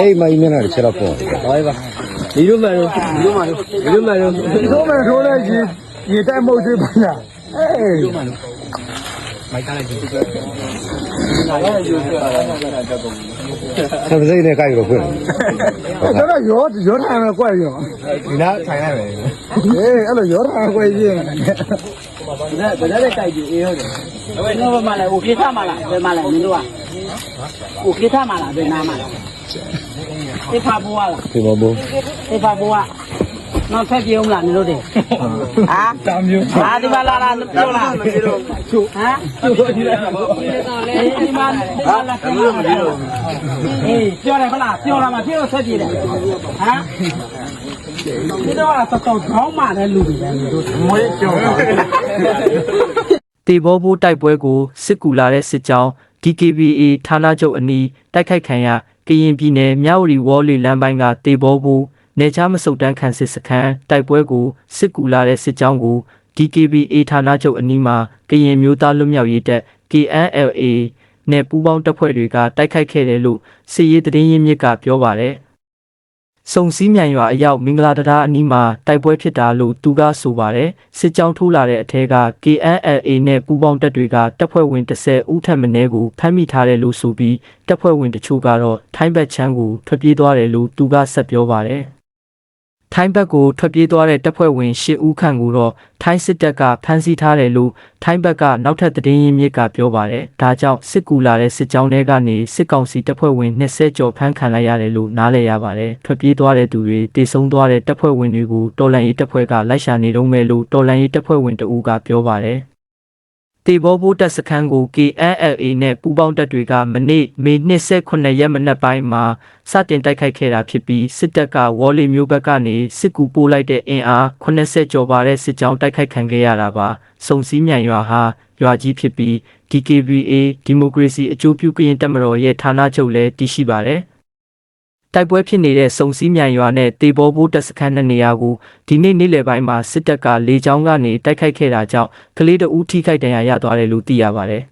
အဲ့မိုင်းမျက်နှာတစ်ချက်တော့ပေါ့ဟောပါဒီလိုမှန်လို့ဒီလိုမှန်လို့ဒီလိုမှန်လို့ဒီလိုမဲ့ထိုးလိုက်ရေရေတိုက်မှုတ်သေးပါလားအေး မိုက်ထားလိုက်ပြီ။အားရယူပြတာလည်းတက်ကုန်ပြီ။ဆက်စိတ်နဲ့ကိုက်ရောခွင့်။အဲ့တော့ရောရောထိုင်မယ်ကွက်ရော။ဒီနားထိုင်လိုက်မယ်။အေးအဲ့လိုရောထိုင်ကွက်ကြီး။ဒါဗဇက်လည်းကိုက်ပြီအေးဟုတ်တယ်။ဒါပေမဲ့ဘာမှလည်းဟိုကိစ္စမှလားဘယ်မှလဲမင်းတို့က။ဟိုကိစ္စမှလားဘယ်နာမှလား။ဖေဖာဘွားလား။ဖေဖာဘွား။ဖေဖာဘွား။ နော်ဖက်ပြေးအောင်လားမင်းတို့တွေဟာတာမျိုးဟာဒီမှာလာလာပြောလားဟမ်ဒီမှာဟာလာပြောမှာပြောအေးပြောတယ်ခလားပြောလာမှာပြောဆက်ကြည့်တယ်ဟမ်ဒီတော့အတော့ခေါင်းမှလည်းလူတွေပဲတို့မွေးကြော်တာတေဘောဘိုးတိုက်ပွဲကိုစစ်ကူလာတဲ့စစ်ကြောင်း DKBA ဌာနချုပ်အနီးတိုက်ခိုက်ခံရကရင်ပြည်နယ်မြဝတီဝေါ်လီလမ်းပိုင်းကတေဘောဘိုး နေချာမစုတ်တန်းခံစစ်စခန်းတိုက်ပွဲကိုစစ်ကူလာတဲ့စစ်ကြောင်းကို DKBA ဌာနချုပ်အနီးမှာကရင်မျိုးသားလွတ်မြောက်ရေးတပ် KNLA နဲ့ပူးပေါင်းတပ်ဖွဲ့တွေကတိုက်ခိုက်ခဲ့တယ်လို့စစ်ရေးသတင်းရင်းမြစ်ကပြောပါတယ်။စုံစည်းမြန်ရွာအရောက်မင်္ဂလာတရားအနီးမှာတိုက်ပွဲဖြစ်တာလို့သူကဆိုပါတယ်စစ်ကြောင်းထိုးလာတဲ့အထက်က KNLA နဲ့ပူးပေါင်းတပ်တွေကတပ်ဖွဲ့ဝင်30ဦးထပ်မင်းကိုဖမ်းမိထားတယ်လို့ဆိုပြီးတပ်ဖွဲ့ဝင်တချို့ကတော့ထိုင်းဘက်ချမ်းကိုထွက်ပြေးသွားတယ်လို့သူကဆက်ပြောပါတယ် ထိုင်းဘက်ကိုထွက်ပြေးသွားတဲ့တပ်ဖွဲ့ဝင်10ဦးခန့်ကိုတော့ထိုင်းစစ်တပ်ကဖမ်းဆီးထားတယ်လို့ထိုင်းဘက်ကနောက်ထပ်သတင်းရင်းမြစ်ကပြောပါတယ်။ဒါကြောင့်စစ်ကူလာတဲ့စစ်ကြောင်းတွေကနေစစ်ကောင်စီတပ်ဖွဲ့ဝင်20ကျော်ဖမ်းခံလိုက်ရတယ်လို့နားလည်ရပါတယ်။ထွက်ပြေးသွားတဲ့သူတွေတေဆုံးသွားတဲ့တပ်ဖွဲ့ဝင်တွေကိုတော်လန်ရေးတပ်ဖွဲ့ကလိုက်ရှာနေတော့မယ်လို့တော်လန်ရေးတပ်ဖွဲ့ဝင်တအူးကပြောပါတယ်။ တေဘောဘိုးတပ်စခန်းကို KNLA နဲ့ပူးပေါင်းတပ်တွေကမနေ့မေ29ရက်မနက်ပိုင်းမှာစတင်တိုက်ခိုက်ခဲ့တာဖြစ်ပြီးစစ်တပ်ကဝေါ်လီမျိုးဘက်ကနေစစ်ကူပို့လိုက်တဲ့အင်အား80ကျော်ပါတဲ့စစ်ကြောင်းတိုက်ခိုက်ခံခဲ့ရတာပါစုံစည်းမြန်ရွာဟာရွာကြီးဖြစ်ပြီး DKBA ဒီမိုကရေစီအကျိုးပြုကရင်တပ်မတော်ရဲ့ဌာနချုပ်လည်းတည်ရှိပါတယ် တိုက်ပွဲဖြစ်နေတဲ့စုံစည်းမြန်ရွာနဲ့တေဘောဘိုးတပ်စခန်းနှစ်နေရာကိုဒီနေ့နေ့လယ်ပိုင်းမှာစစ်တပ်ကလေကြောင်းကနေတိုက်ခိုက်ခဲ့တာကြောင့်ကလေးတအူးထိခိုက်ဒဏ်ရာရသွားတယ်လို့သိရပါတယ်